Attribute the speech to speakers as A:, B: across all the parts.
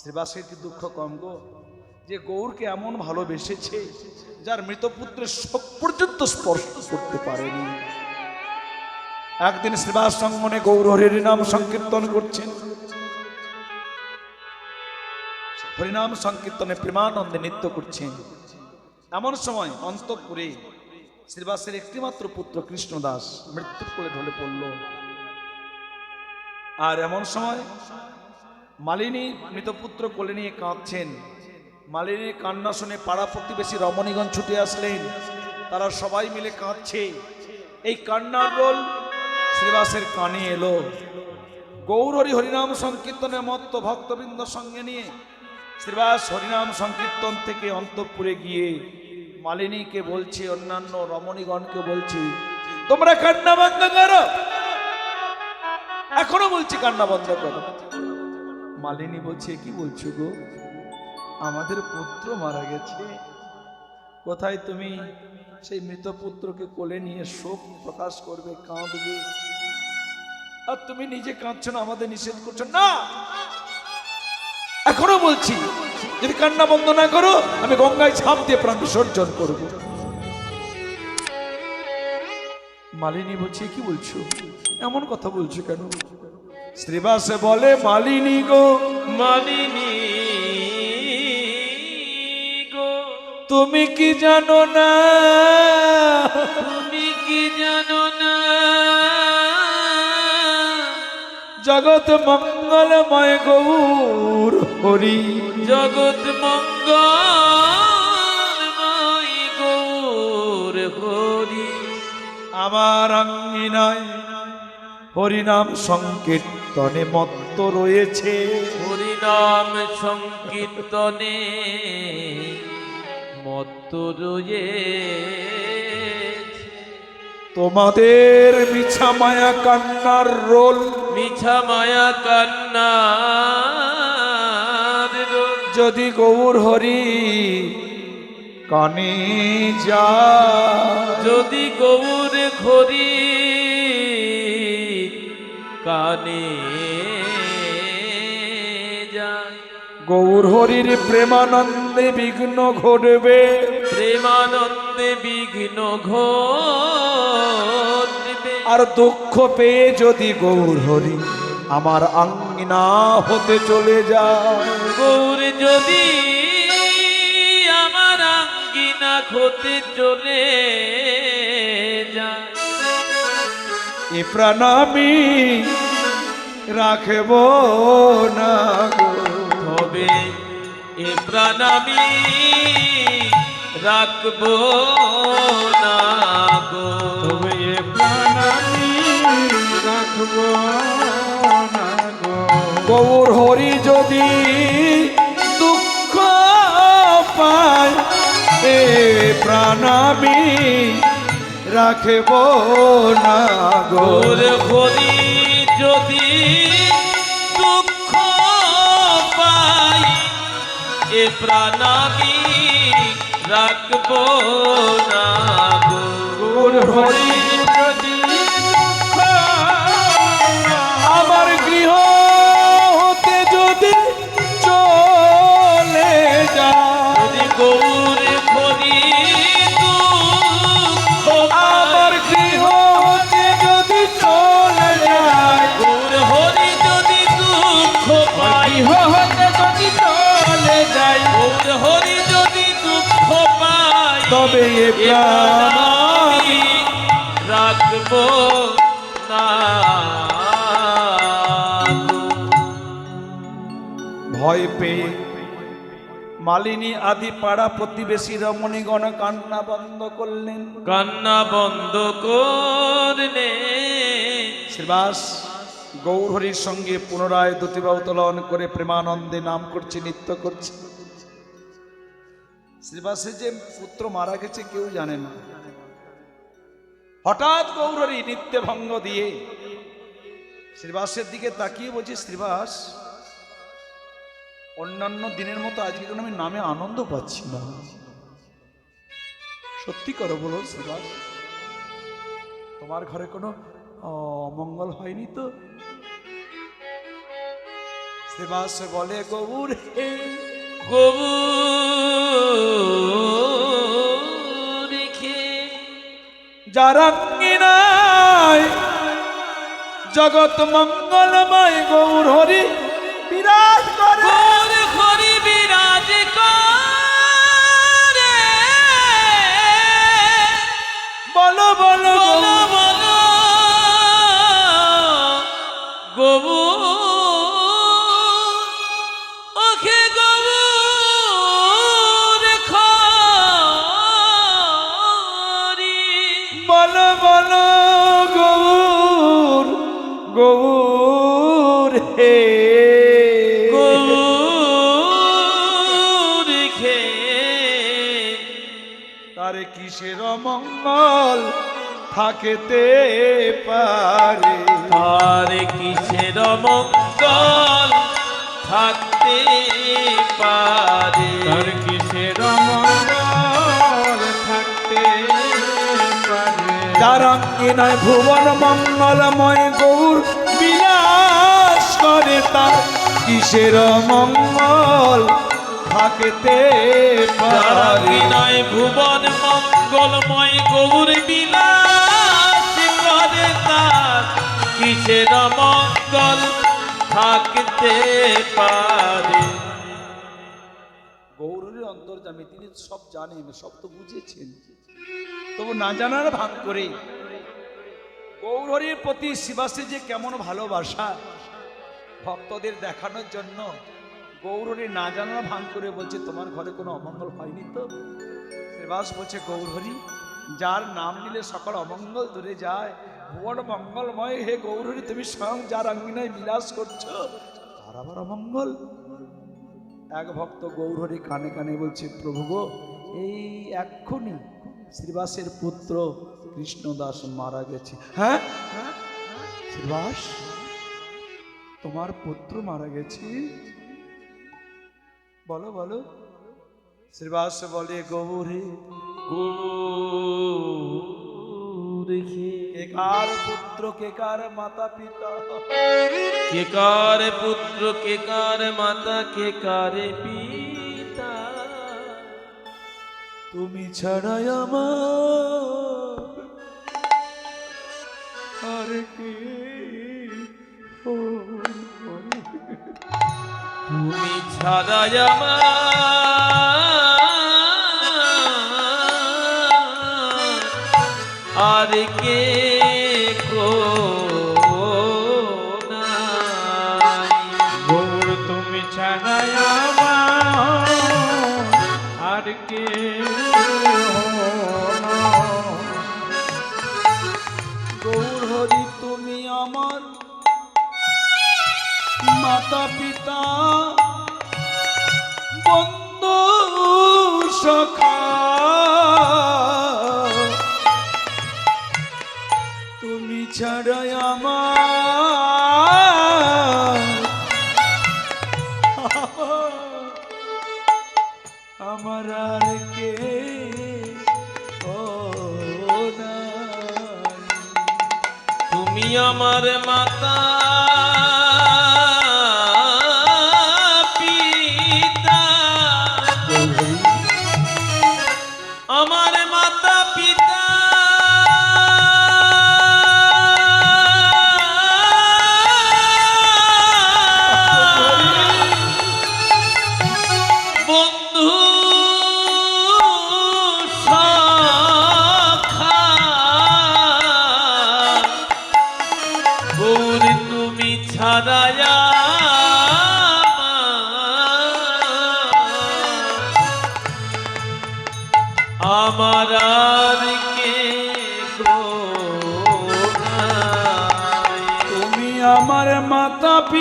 A: শ্রীবাসের কি দুঃখ কম গো। যে গৌরকে এমন ভালোবেসেছে, যার মৃতপুত্রের শোক পর্যন্ত স্পর্শ করতে পারেনি। একদিন শ্রীবাস সঙ্গনে গৌর হরির নাম সংকীর্তন করছেন। হরিনাম সংকীর্তনে প্রেমানন্দে নৃত্য করছেন। এমন সময় অন্তঃপুরে শ্রীবাসের একটিমাত্র পুত্র কৃষ্ণদাস মৃত্যুর কোলে ঢলে পড়ল। আর এমন সময় মালিনী মৃতপুত্র কোলে নিয়ে কাঁদছেন। মালিনীর কান্না শুনে পাড়া প্রতিবেশী রমণীগণ ছুটে আসলেন। তারা সবাই মিলে কাঁদছে। এই কান্নার রোল শ্রীবাসের কানে এলো। গৌরহরি হরিনাম সংকীর্তনে মত্ত ভক্তবৃন্দ সঙ্গে নিয়ে শ্রীবাস হরিনাম সংকীর্তন থেকে অন্তঃপুরে গিয়ে মালিনীকে বলছে, অন্যান্য রমণীগণকে বলছি, তোমরা কান্না বন্ধ করো। এখনও বলছি কান্না বন্ধ করো। মালিনী বলছে, কি বলছো গো? আমাদের পুত্র মারা গেছে। কোথায় তুমি? সেই মৃত পুত্রকে কোলে নিয়ে শোক প্রকাশ করবে, কাঁদবে। আর তুমি নিজে কাঁদছো না, আমাদের নিষেধ করছ না। এখনও বলছি, যদি কান্না বন্ধ না করো, আমি গঙ্গায় ছাপ দিয়ে প্রাণ বিসর্জন করব। মালিনী বলছে, কি বলছো? এমন কথা বলছো কেন? শ্রীবাসে বলে মালিনী গো।
B: মালিনী গো।
A: তুমি কি জানো না?
B: তুমি কি জানো না?
A: জগৎ মঙ্গলময় গৌর হরি।
B: জগৎ মঙ্গলময় গৌর হরি।
A: আমার আঙ্গিনায় হরিনাম সংকীর্তনে মত্ত রয়েছে।
B: হরিনাম সংকীর্তনে মত্ত রয়েছে।
A: তোমাদের মিছা মায়া কান্নার রোল।
B: মিছা মায়া কান্না
A: যদি গৌর হরি কানে যা
B: যদি গৌর ঘরি কানে যায়।
A: গৌর হরির প্রেমানন্দে বিঘ্ন ঘটবে।
B: প্রেমানন্দে বিঘ্ন ঘটবে।
A: আর দুঃখ পেয়ে যদি গৌর হরি আমার আঙ্গিনা হতে চলে যায়।
B: গৌর যদি আমার আঙ্গিনা হতে চলে যায়।
A: এ প্রাণামি রাখব না গো।
B: তবে এ প্রাণ আমি রাখব না গো।
A: তবে এ প্রাণামি রাখব না গো। গৌর হরি যদি দুঃখ পায় এ প্রাণামি রাখব না
B: গোর হরি যদি দুঃখ পাই এ প্রাণ আমি রাখব না
A: গৌর হরি যদি আমার গৃহ হতে যদি চলে যায়।
B: যদি হরি
A: যদি
B: দুঃখ পাই
A: তবে
B: আমি রাখব না।
A: ভয় পেয়ে মালিনী আদি পাড়া প্রতিবেশী রমণীগণ কান্না বন্ধ করলেন।
B: কান্না বন্ধ করলে
A: শ্রীবাস গৌরহরির সঙ্গে পুনরায় দুটি বা উত্তোলন করে প্রেমানন্দে নাম করছে নৃত্য করছে। শ্রীবাসের যে পুত্র মারা গেছে, কেউ জানে না। হঠাৎ গৌরহরি নিত্য ভঙ্গ দিয়ে শ্রীবাসের দিকে তাকিয়ে বলছে শ্রীবাস অন্যান্য দিনের মতো আজকে কোনো আমি নামে আনন্দ পাচ্ছি না? সত্যি করো বলো শ্রীবাস তোমার ঘরে কোনো অমঙ্গল হয়নি তো? শ্রীবাস বলে, গৌর হে
B: গবু
A: যারাঙ্গিনায়। জগৎ মঙ্গলময় গৌর হরি বিরাজ করে।
B: হরি বিরাজ করে।
A: বলো। বলো
B: বলো।
A: থাকেতে পারে।
B: আর কিসের মঙ্গল থাকতে পারে?
C: তার কিসের মঙ্গল থাকতে পারে?
A: যারাঙ্গিনায় ভুবন মঙ্গলময় গৌর বিলাস করে তার কিসের মঙ্গল থাকতে পারে।
B: বিনয় ভুবন মঙ্গলময় গৌর কিসের মঙ্গল থাকতে পারে।
A: গৌরের অন্তর্জামী তিনি সব জানেন, সব তো বুঝেছেন। তবু না জানার ভাগ করে। গৌরীর প্রতি শিবাসী যে কেমন ভালোবাসা, ভক্তদের দেখানোর জন্য গৌরী না জানার ভাগ করে বলছে, তোমার ঘরে কোনো অমঙ্গল হয়নি তো? শ্রীবাস বলছে গৌরহরি যার নাম নিলে সকল অমঙ্গল দূরে যায় ভুবন মঙ্গলময়, হে গৌরহরি তুমি স্বয়ং যার আঙ্গিনায় বিলাস করছ, তার আবার অমঙ্গল। এক ভক্ত গৌরহরি কানে কানে বলছে, প্রভু গো, এই এক্ষুনি শ্রীবাসের পুত্র কৃষ্ণদাস মারা গেছে। হ্যাঁ? শ্রীবাস, তোমার পুত্র মারা গেছে। বলো বলো। শ্রীবাস বলে, গৌরে,
B: গৌর খে
A: কে কার পুত্র কে কার মাতা পিতা
B: কে কার পুত্র কে কার মাতা কে কার পিতা
A: তুমি ছাড়াই আমার আর কে।
B: তুমি ছাড়া আমার কে
C: আমার কে?
A: তুমি আমার মাতা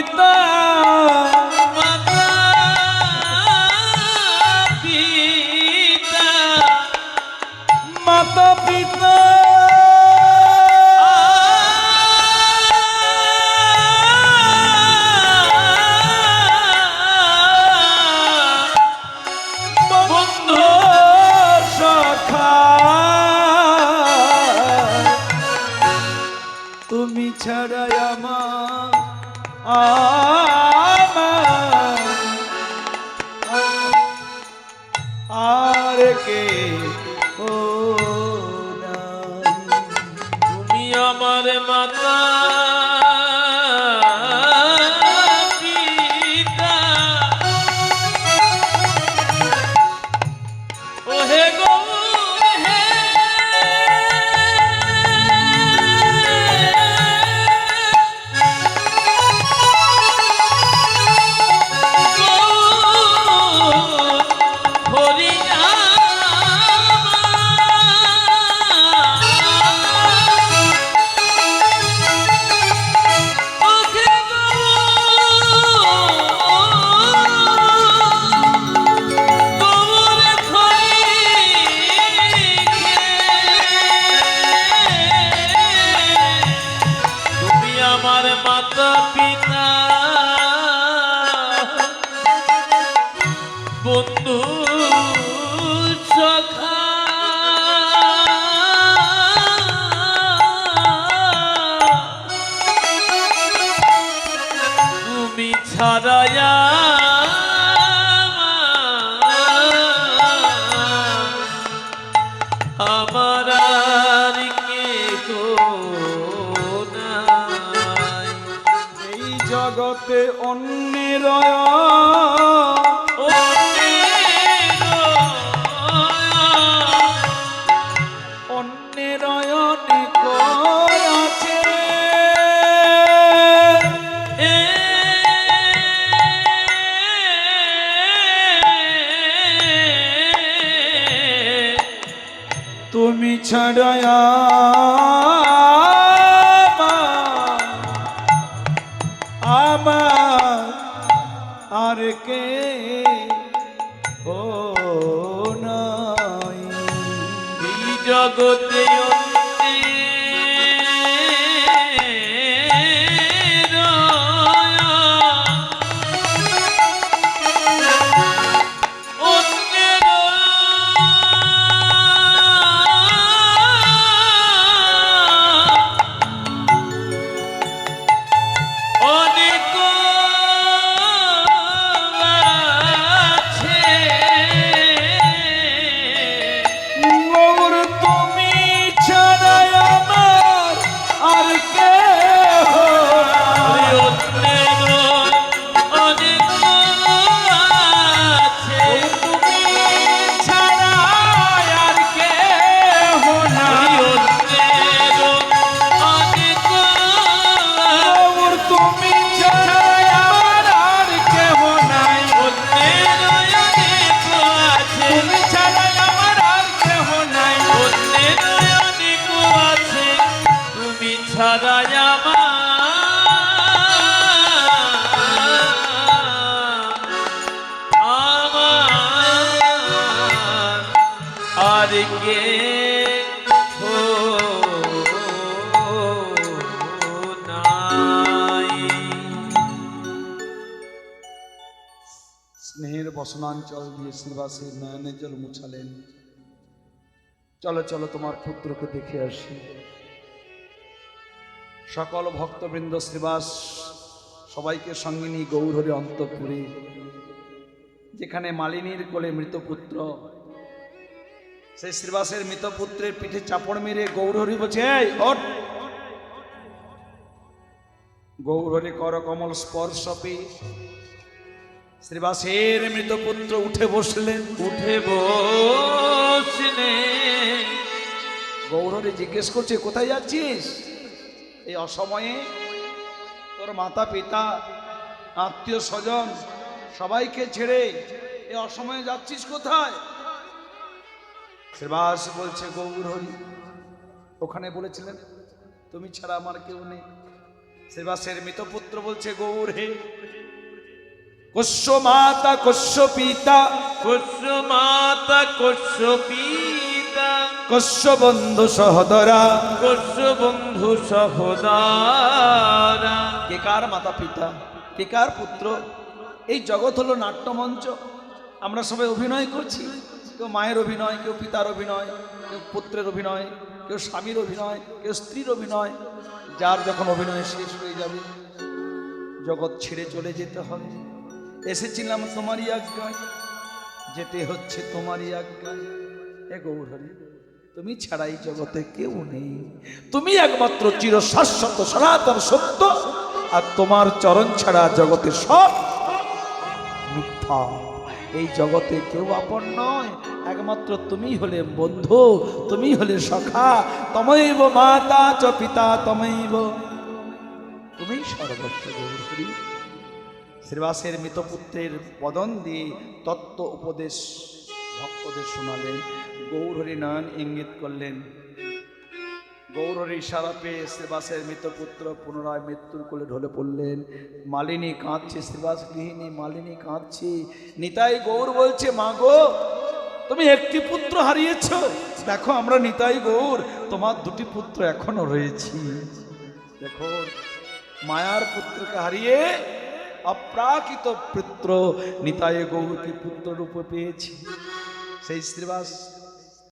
A: পিতা।
B: মাতা পিতা। আর কে ও
A: তুমি আমার মাতা। এই স্নেহের বসনাঞ্চল দিয়ে শ্রীবাসীর নয়নের জল মুছালেন। চলো চলো, তোমার পুত্রকে দেখে আসি। সকল ভক্তবৃন্দ শ্রীবাস সবাইকে সঙ্গে নিয়ে গৌরহরি অন্তপুরে, যেখানে মালিনীর কোলে মৃত পুত্র, সেই শ্রীবাসের মৃত পুত্রের পিঠে চাপড় মেরে গৌরহরি বলছে গৌরহরি কর কমল স্পর্শ পেয়ে শ্রীবাসের মৃত পুত্র উঠে বসলেন।
B: উঠে বসনে
A: গৌররে জিজ্ঞেস করছে কোথায় যাচ্ছিস? এই অসময়ে তোর মাতা পিতা আত্মীয় স্বজন সবাইকে ছেড়ে এই অসময়ে যাচ্ছিস কোথায়? শ্রীবাস বলছে গৌরহরি ওখানে বলেছিলেন তুমি ছাড়া আমার কেউ নেই। শ্রীবাসের মৃত পুত্র বলছে গৌর হে কস্য মাতা কস্য পিতা
B: কস্য মাতা কস্য পিতা
A: কস্য বন্ধু সহদরা
B: কস্য বন্ধু সহদারা
A: কে কার মাতা পিতা কে কার পুত্র এই জগৎ হলো নাট্যমঞ্চ আমরা সবাই অভিনয় করছি কেউ মায়ের অভিনয় কেউ পিতার অভিনয় কেউ পুত্রের অভিনয় কেউ স্বামীর অভিনয় কেউ স্ত্রীর অভিনয় যার যখন অভিনয় শেষ হয়ে যাবে জগৎ ছেড়ে চলে যেতে হবে এসেছিলাম তোমারই আজ্ঞায়, যেতে হচ্ছে তোমারই আজ্ঞায়। এ গৌরহরি, তুমি ছাড়াই জগতে কেউ নেই। তুমি একমাত্র চির শাশ্বত সনাতন, সত্য, আর তোমার চরণ ছাড়া জগতে সব মিথ্যা। এই জগতে কেউ আপন নয়, একমাত্র তুমি হলে বন্ধু তুমি হলে সখা, তমৈব মাতা চ পিতা তমৈব। তুমি সর্বস্ব গৌরী শ্রীবাসের মৃতপুত্রের বদন দিয়ে তত্ত্ব উপদেশ ভক্তদের শোনালেন। গৌরহরি নয়ন ইঙ্গিত করলেন। গৌরহরি ইশারা পেয়ে শ্রীবাসের মৃতপুত্র পুনরায় মৃত্যুর কোলে ঢলে পড়লেন। মালিনী কাঁদছে, শ্রীবাস গৃহিণী, মালিনী কাঁদছে। নিতাই গৌর বলছে, মা গো, তুমি একটি পুত্র হারিয়েছ। দেখো, আমরা নিতাই গৌর, তোমার দুটি পুত্র এখনও রয়েছি। দেখো, মায়ার পুত্রকে হারিয়ে অপ্রাকৃত পুত্র নিতায় গৌরকে পুত্র রূপ পেয়েছি। সেই শ্রীবাস